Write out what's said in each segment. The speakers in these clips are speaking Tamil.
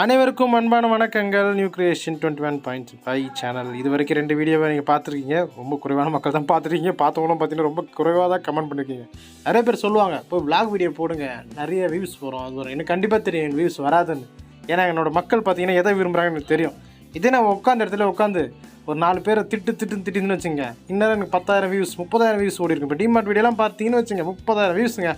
அனைவருக்கும் அன்பான வணக்கங்கள். New creation twenty one point five channel இது வரைக்கும் ரெண்டு வீடியோவை நீங்கள் பார்த்துருக்கீங்க. ரொம்ப குறைவான மக்கள் தான் பார்த்துருக்கீங்க. பார்த்தவங்களும் பார்த்தீங்கன்னா ரொம்ப குறைவாக தான் கமெண்ட் பண்ணியிருக்கீங்க நிறைய பேர் சொல்லுவாங்க இப்போ விளாக் வீடியோ போடுங்க. நிறைய வியூஸ் வரும். அது வரும். எனக்கு கண்டிப்பாக தெரியும். வியூஸ் வராதுன்னு. ஏன்னா என்னோட மக்கள் பார்த்தீங்கன்னா எதை விரும்புகிறாங்கன்னு எனக்கு தெரியும். இதே நான் உட்காந்த இடத்துல உட்காந்து ஒரு நாலு பேரை திட்டு திட்டுன்னு திட்டின்னு வச்சுங்க இன்னும் எனக்கு பத்தாயிரம் வியூஸ் முப்பதாயிரம் வியூஸ் ஓடி இருக்கு இப்போ டிமார்ட் வீடியோலாம் பார்த்தீங்கன்னு வச்சுங்க முப்பதாயிரம் வியூஸுங்க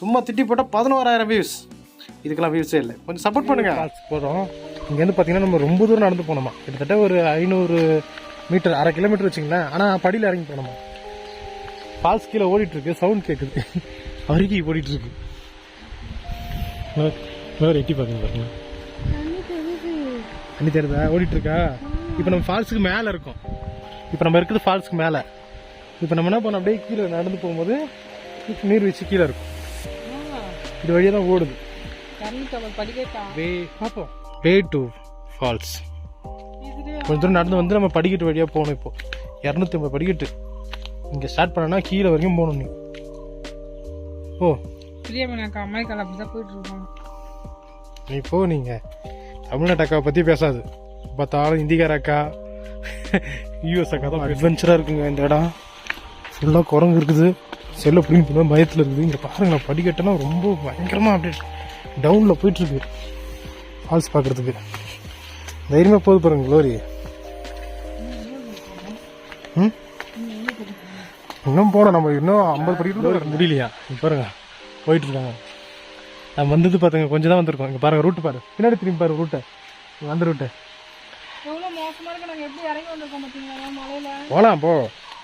சும்மா திட்டி போட்டால் பதினோராயிரம் வியூஸ் இதுக்கெல்லாம் வியூஸே இல்லை. கொஞ்சம் சப்போர்ட் பண்ணுங்கள் பண்ணுங்க போகிறோம் இங்கேருந்து பார்த்தீங்கன்னா நம்ம ரொம்ப தூரம் நடந்து போனோமா கிட்டத்தட்ட ஒரு ஐநூறு மீட்டர் அரை கிலோமீட்டர் வச்சுங்களேன். ஆனால் படியில் இறங்கி போனோமா ஃபால்ஸ் கீழே ஓடிட்டுருக்கு. சவுண்ட் கேட்குது அருகி ஓடிட்டுருக்கு. எட்டி பார்க்குங்க பாருங்க. தண்ணி தெரியுதா? ஓடிட்டுருக்கா? இப்போ நம்ம ஃபால்ஸுக்கு மேலே இருக்கோம். இப்போ நம்ம இருக்கிறது ஃபால்ஸுக்கு மேலே. இப்போ நம்ம என்ன பண்ணோம்? அப்படியே கீழே நடந்து போகும்போது நீர்வீழ்ச்சி கீழே இருக்கும். இது வழியாக தான் ஓடுது. வே பார்ப்போம் வே டு ஃபால்ஸ். கொஞ்ச தூரம் நடந்து வந்து நம்ம படிக்கட்டு வழியாக போகணும் இப்போ. இரநூத்தி ஐம்பது படிக்கட்டு. இங்கே ஸ்டார்ட் பண்ணனா கீழே வரைக்கும் போகணும் நீ. ஓ பிரியமனாக்கா அப்படி தான் நீ போ நீங்கள் தமிழ்நாட்டு அக்காவை பற்றி பேசாது. பார்த்தாலும் இந்திக்கார அக்கா. யூஎஸ் அக்கா தான் அட்வென்ச்சராக இருக்குங்க இந்த இடம். ஃபுல்லாக குரங்கு இருக்குது. செல்ல பிடிங்க பயத்தில் இருக்குது. இங்கே பாருங்களேன் படிக்கட்டுனா ரொம்ப பயங்கரமாக அப்படியே டவுனில் போயிட்டுருக்கு. ஃபால்ஸ் பார்க்குறதுக்கு. தைரியமாக போகுது பாருங்க க்ளோரி ம்? இன்னும் போனோம் நம்ம இன்னும் ஐம்பது படிக்கிட்டு முடியலையா? பாருங்க போயிட்டு இருக்காங்க நம்ம வந்தது பாருங்க கொஞ்சம் தான் வந்திருக்கோம். இங்க பாருங்க ரூட் பாரு. பின்னாடி திரும்பி பாரு ரூட்டை வந்த ரூட்டை போகலாம் போ.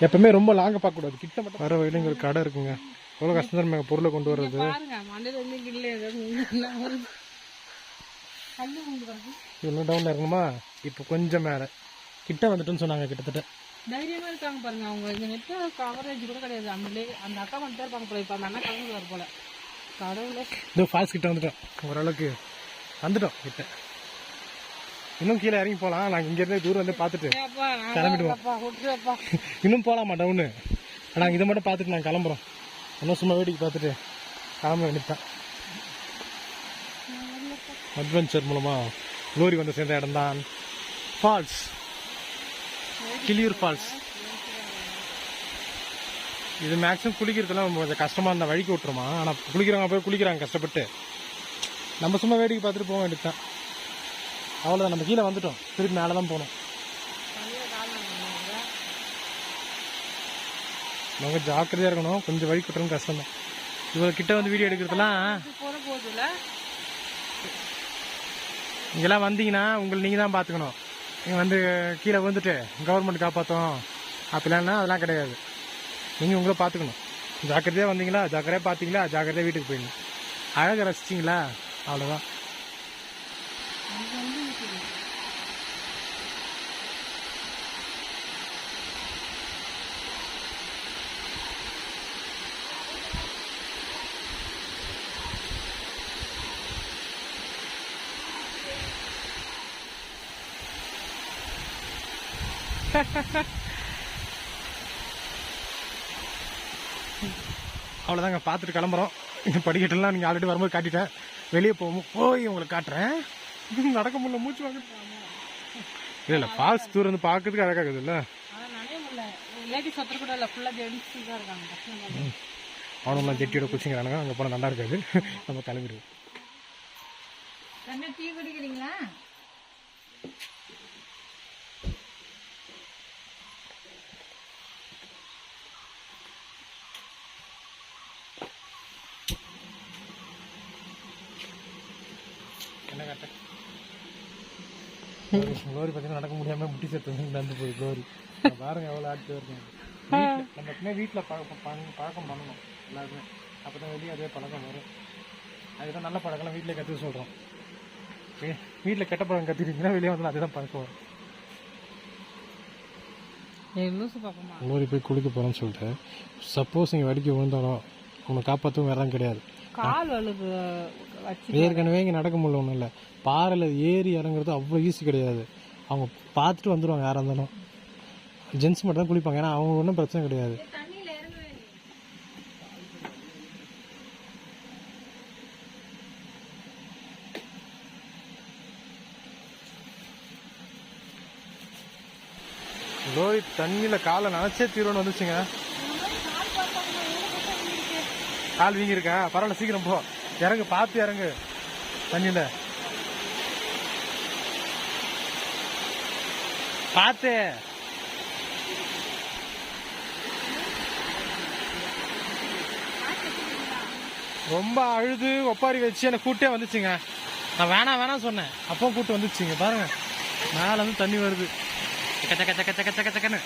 எப்பவுமே ரொம்ப லாங்க பார்க்கக்கூடாது. கிட்ட மட்டும் வர ஒரு கடை இருக்குங்க. எவ்வளோ கஷ்டம் தான் பொருளை கொண்டு வர்றது? இவ்வளோ டவுனில் இறங்கணுமா? இப்போ கொஞ்சம் மேலே. கிட்ட வந்துட்டுன்னு சொன்னாங்க கிட்டத்தட்ட. தைரியமாக இருக்காங்க பாருங்க அவங்க. இங்கே நெட்டு கவரேஜ் கூட கிடையாது. அந்த அந்த அக்கா மட்டும் இருப்பாங்க போல. இப்போ அந்த அண்ணா கலந்து வர போல. கடவுளே. இந்த ஃபால்ஸ் கிட்ட வந்துட்டோம். ஓரளவுக்கு வந்துட்டோம் கிட்ட. இன்னும் கீழே இறங்கி போகலாம் நாங்கள் இங்கேருந்தே தூரம் வந்து பார்த்துட்டு கிளம்பிடுவோம். இன்னும் போகலாமா டவுனு நாங்கள் இதை மட்டும் பார்த்துட்டு நாங்கள் கிளம்புறோம். இன்னும் சும்மா வேடிக்கை பார்த்துட்டு கிளம்ப வேண்டியதுதான். அட்வென்ச்சர் மூலமாக லோரி வந்து சேர்ந்த இடம் தான் ஃபால்ஸ் கிளியூர் ஃபால்ஸ் இது மேக்ஸிமம் குளிக்கிறதுலாம் கொஞ்சம் கஷ்டமாக இருந்தால் வழிக்கு விட்டுருமா? ஆனால் குளிக்கிறவங்க போய் குளிக்கிறாங்க கஷ்டப்பட்டு. நம்ம சும்மா வேடிக்கை பார்த்துட்டு போக வேண்டியதுதான். அவ்வளோதான் நம்ம கீழே வந்துட்டோம். திருப்பி மேலே தான் போகணும். நம்ம ஜாக்கிரதையாக இருக்கணும். கொஞ்சம் வழி குட்டுறது கஷ்டம் தான் இவ்வளோ கிட்ட வந்து வீடியோ எடுக்கிறதுலாம் இங்கெல்லாம் வந்தீங்கன்னா உங்களை நீங்கள் தான் பார்த்துக்கணும். நீங்கள் வந்து கீழே வந்துட்டு கவர்மெண்ட் காப்பாற்றும் அப்படிலாம்னா அதெல்லாம் கிடையாது. நீங்கள் உங்களை பார்த்துக்கணும். ஜாக்கிரதையாக வந்தீங்களா? ஜாக்கிரதையாக பார்த்தீங்களா? ஜாக்கிரதையாக வீட்டுக்கு போயிடணும். அழகை ரசிச்சிங்களா? அவ்வளோதான் அவ்வளோதாங்க பார்த்துட்டு கிளம்புறோம். இந்த படிக்கட்டெல்லாம் நீங்கள் ஆல்ரெடி வரும்போது காட்டிட்டேன். வெளியே போகும் போய் உங்களுக்கு காட்டுறேன். நடக்க முடியல மூச்சு வாங்க இல்லை இல்லை ஃபால்ஸ் தூரம் வந்து பார்க்கறதுக்கு அழகாக இல்லை? அவனுங்களாம் ஜெட்டியோட குச்சிங்கிறானுங்க அங்கே போனால் நல்லா இருக்காது. நம்ம கிளம்பிடுவோம். என்ன டீ குடிக்கிறீங்களா என்ன காட்ட க்ளோரி பார்த்தீங்கன்னா நடக்க முடியாமல் முட்டி சேர்த்து நடந்து போய் க்ளோரி பாருங்க எவ்வளோ ஆட்டு வருங்க நம்ம எப்பவுமே வீட்டில் பழக்கம் பண்ணணும் எல்லாருமே அப்போ தான் வெளியே அதே பழக்கம் வரும் அதுதான் நல்ல பழக்கம்லாம் வீட்டில் கற்றுக்க சொல்கிறோம் வீட்டில் கெட்ட பழக்கம் கற்றுக்கிட்டீங்கன்னா வெளியே வந்து அதுதான் பழக்கம் வரும் க்ளோரி போய் குளிக்க போகிறேன்னு சொல்லிட்டு சப்போஸ் இங்கே வடிக்க விழுந்தாலும் உன்னை காப்பாற்றவும் வேற கிடையாது கால் வலுது ஏற்கனவே இங்கே நடக்க முடியல ஒன்றும் இல்லை. பாறையில் ஏறி இறங்குறது அவ்வளோ ஈஸி கிடையாது. அவங்க பார்த்துட்டு வந்துடுவாங்க யாராக இருந்தாலும். ஜென்ஸ் மட்டும் தான் குளிப்பாங்க ஏன்னா அவங்க ஒன்றும் பிரச்சனை கிடையாது. லோஹித் தண்ணியில் காலை நினச்சே தீர்வுன்னு வந்துச்சுங்க. கால் வீங்கியிருக்கா? பரவாயில்ல சீக்கிரம் போ. இறங்கு பார்த்து இறங்கு. தண்ணியில். பார்த்து. ரொம்ப அழுது ஒப்பாரி வச்சு என்னை கூட்டே வந்துச்சுங்க. நான் வேணாம் வேணாம் சொன்னேன். அப்போ கூட்டு வந்துச்சுங்க பாருங்க. மேலே வந்து தண்ணி வருது. சக்க சக்க சக்க சக்க சக்க சக்கன்னு.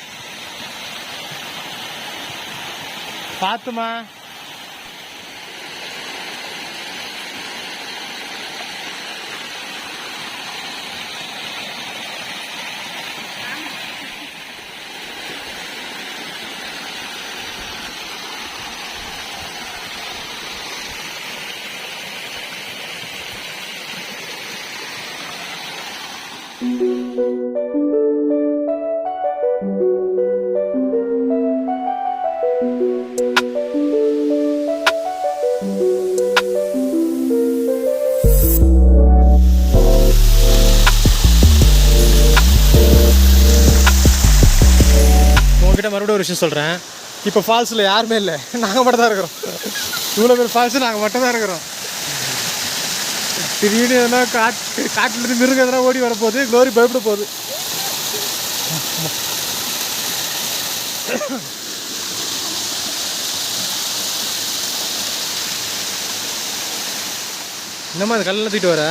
பார்த்துமா உங்ககிட்ட மறுபடியும் ஒரு விஷயம் சொல்கிறேன் இப்போ ஃபால்ஸில் யாருமே இல்லை. நாங்கள் மட்டும் தான் இருக்கிறோம். இவ்வளோ பேர் ஃபால்ஸு நாங்கள் மட்டும் தான் இருக்கிறோம். திடீர்னு எதனா காட்டு காட்டிலேருந்து மிருகம் எதனா ஓடி வர போகுது க்ளோரி பயப்பட போகுது. என்னம்மா அது கல்லில் தூக்கிட்டு வர?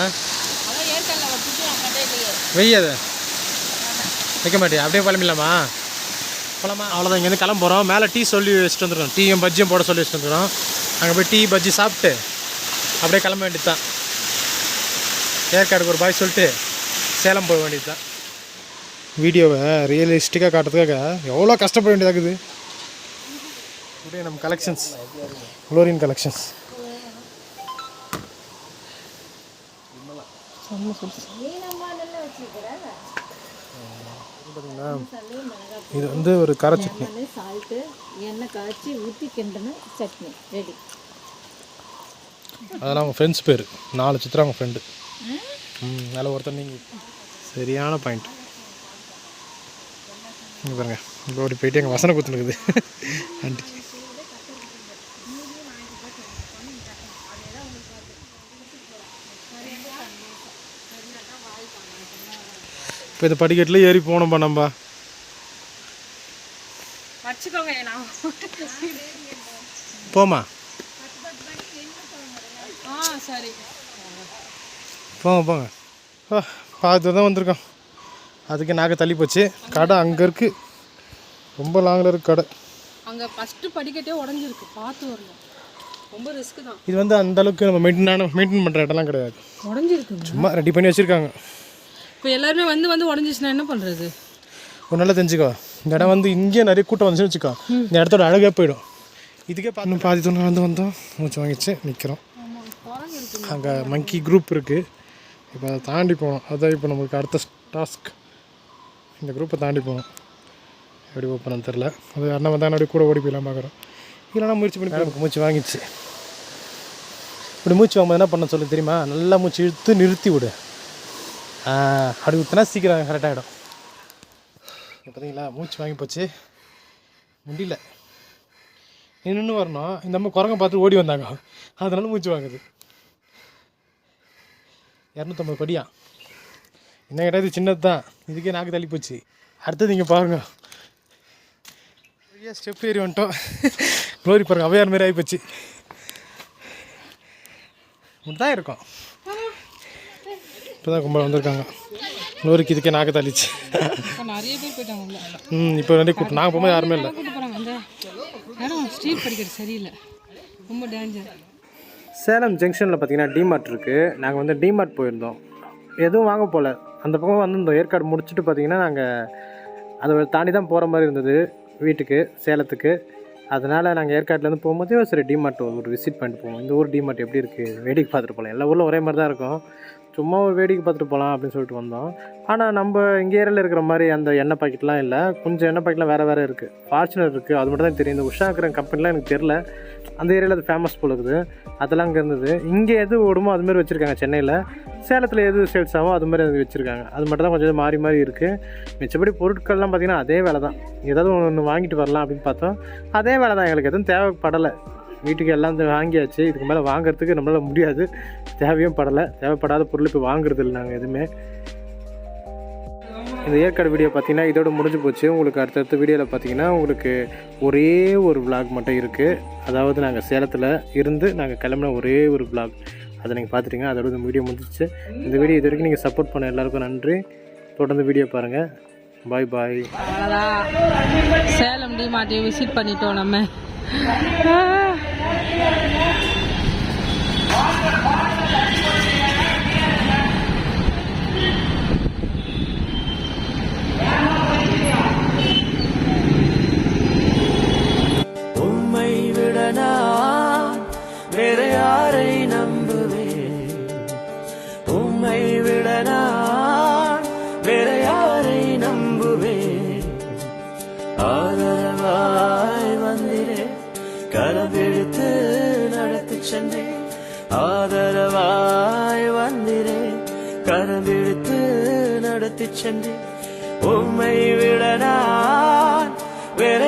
வெய்யாத வைக்க மாட்டியா? அப்படியே கிளம்பிடலாமா போலாமா அவ்வளோதான் இங்கேருந்து கிளம்புறோம் மேலே டீ சொல்லி வச்சுட்டு வந்துருக்கோம் டீயும் பஜ்ஜியும் போட சொல்லி வச்சுட்டு வந்துருக்கோம் அங்கே போய் டீ பஜ்ஜி சாப்பிட்டு அப்படியே கிளம்ப வேண்டியது தான் ஏற்காடுக்கு ஒரு பாய் சொல்லிட்டு சேலம் போக வேண்டியது தான் வீடியோவை ரியலிஸ்டிக்காக காட்டுறதுக்காக எவ்வளோ கஷ்டப்பட வேண்டியதாகுது இப்படியே நம்ம கலெக்ஷன்ஸ் குளோரின் கலெக்ஷன்ஸ் பார்த்தீங்களா இது வந்து ஒரு கார சட்னி. சால்ட்டு எண்ணெய் காய்ச்சி ஊற்றி கிண்டன சட்னி ரெடி அதெல்லாம் அவங்க ஃப்ரெண்ட்ஸ் பேர். நாலு சித்திரம் அவங்க ஃப்ரெண்டு ம் அதில் ஒருத்தர் நீங்கள் சரியான பாயிண்ட் இங்கே பாருங்க. ஓடி போயிட்டு எங்கள் வசன குத்துனுக்குது. ஆண்டிக்கு இப்போ இந்த படிக்கட்டில் ஏறி போனோம்பா நான் போமா சரி. போங்க போங்க. பார்த்து தான் வந்திருக்கோம். அதுக்கு நாங்கள் தள்ளி போச்சு. கடை அங்கே இருக்குது ரொம்ப லாங்கில் இருக்கு கடை. அங்கே ஃபஸ்ட்டு படிக்கட்டே உடஞ்சிருக்கு. பார்த்து வரணும். ரொம்ப ரிஸ்க் தான். இது வந்து அந்த அளவுக்கு நம்ம மெயின்டைனான மெயின்டைன் பண்ணுற இடம்லாம் கிடையாது. உடஞ்சிருக்குங்க சும்மா ரெடி பண்ணி வச்சுருக்காங்க. இப்போ எல்லாருமே வந்து வந்து உடஞ்சிச்சுன்னா என்ன பண்ணுறது ஒரு நல்லா தெரிஞ்சுக்கோ. இந்த இடம் வந்து இங்கேயே நிறைய கூட்டம் வந்துச்சுன்னு வச்சுக்கோ. இந்த இடத்தோட அழகே போயிடும். இதுக்கே பார்த்து பாதி தூரம் வந்து வந்தோம். மூச்சு வாங்கிச்சு நிற்கிறோம் அங்கே மங்கி குரூப் இருக்குது இப்போ அதை தாண்டி போகணும். அதான் இப்போ நம்மளுக்கு அடுத்த டாஸ்க் இந்த குரூப்பை தாண்டி போகணும். எப்படி ஓப்பன் தெரில அது அண்ணன் வந்தால் அப்படியே கூட ஓடி போயிடலாம் பார்க்குறோம். இல்லைனா முயற்சி பண்ணி நமக்கு மூச்சு வாங்கிச்சு இப்படி மூச்சு வாங்கும்போது என்ன பண்ண சொல்லு தெரியுமா? நல்லா மூச்சு இழுத்து நிறுத்தி விடு. அப்படி ஊற்றினா சீக்கிரம் கரெக்டாகிடும் ஆகிடும் பார்த்தீங்களா? மூச்சு வாங்கி போச்சு. முடியல. நின்று வரணும். இந்த அம்மா குரங்க பார்த்து ஓடி வந்தாங்க. அதனால மூச்சு வாங்குது. இரநூத்தம்பது படியா? என்ன கேட்டால் இது சின்னது தான் இதுக்கே நாக்கு தள்ளி போச்சு அடுத்தது இங்கே பாருங்க. வழியாக ஸ்டெப் ஏறி வந்துட்டோம். க்ளோரி பாருங்க அவையார் மாரி ஆகிப்போச்சு தான் இருக்கும். இப்போ தான் கும்பல் வந்திருக்காங்க. க்ளோரிக்கு இதுக்கே நாக்கு தள்ளிச்சு. நிறைய பேர் போயிட்டாங்க ம் இப்போ ரெண்டே கூட்டம் நாங்கள் போகும்போது யாருமே இல்லை. ஸ்ட்ரீட் படிக்கிறது சரியில்லை. ரொம்ப டேஞ்சர் சேலம் ஜங்ஷனில் பார்த்தீங்கன்னா டிமார்ட் இருக்குது நாங்கள் வந்து டிமார்ட் போயிருந்தோம். எதுவும் வாங்க போகல அந்த பக்கம் வந்திருந்தோம். ஏற்காடு முடிச்சுட்டு பார்த்தீங்கன்னா நாங்கள் அதை தாண்டி தான் போகிற மாதிரி இருந்தது வீட்டுக்கு சேலத்துக்கு. அதனால் நாங்கள் ஏற்காட்டிலேருந்து போகும்போது சரி டிமார்ட் ஒரு விசிட் பண்ணிட்டு போவோம். இந்த ஊர் டிமார்ட் எப்படி இருக்குது வேடிக்கை பார்த்துட்டு போகலாம் எல்லா ஊரில் ஒரே மாதிரி தான் இருக்கும். சும்மா ஒரு வேடிக்கை பார்த்துட்டு போகலாம் அப்படின்னு சொல்லிட்டு வந்தோம். ஆனால் நம்ம இங்கே ஏரியாவில் இருக்கிற மாதிரி அந்த எண்ணெய் பாக்கெட்லாம் இல்லை. கொஞ்சம் எண்ணெய் பாக்கெட்லாம் வேறு வேறு இருக்குது ஃபார்ச்சுனர் இருக்குது அது மட்டும் தான் தெரியும். இந்த உஷாக்கிற கம்பெனிலாம் எனக்கு தெரில அந்த ஏரியாவில் அது ஃபேமஸ் போல இருக்குது. அதெல்லாம் அங்கே இருந்தது. இங்கே எது ஓடுமோ அதுமாரி வச்சுருக்காங்க சென்னையில். சேலத்தில் எது சேல்ஸ் ஆகும் அது மாதிரி அது வச்சுருக்காங்க. அது மட்டும் தான் கொஞ்சம் மாறி மாறி இருக்குது மிச்சப்படி பொருட்கள்லாம் பார்த்திங்கன்னா அதே வேலை தான் ஏதாவது ஒன்று வாங்கிட்டு வரலாம் அப்படின்னு பார்த்தோம். அதே வேலை தான் எங்களுக்கு எதுவும் தேவைப்படலை. வீட்டுக்கு எல்லாம் வாங்கியாச்சு. இதுக்கு மேலே வாங்குறதுக்கு நம்மளால் முடியாது. தேவையும் படலை. தேவைப்படாத பொருள் இப்போ வாங்குறது இல்லை நாங்கள் எதுவுமே. இந்த ஏற்காடு வீடியோ பார்த்தீங்கன்னா இதோட முடிஞ்சு போச்சு. உங்களுக்கு அடுத்தடுத்த வீடியோவில் பார்த்தீங்கன்னா உங்களுக்கு ஒரே ஒரு விளாக் மட்டும் இருக்குது அதாவது நாங்கள் சேலத்தில் இருந்து நாங்கள் கிளம்பின ஒரே ஒரு விளாக் அதை நீங்கள் பார்த்துட்டீங்க அதோட இந்த வீடியோ முடிஞ்சிச்சு. இந்த வீடியோ இது வரைக்கும் நீங்கள் சப்போர்ட் பண்ண எல்லாருக்கும் நன்றி. தொடர்ந்து வீடியோ பாருங்கள் பாய் பாய் சேலம் டிமார்ட்டை விசிட் பண்ணிட்டோம் நம்ம. ஆதரவாய் வந்திரே கரபிடித்து நடத்தி சென்றே ஆதரவாய் வந்திரே கரபிடித்து நடத்தி சென்றே உம்மை விட நான் வேற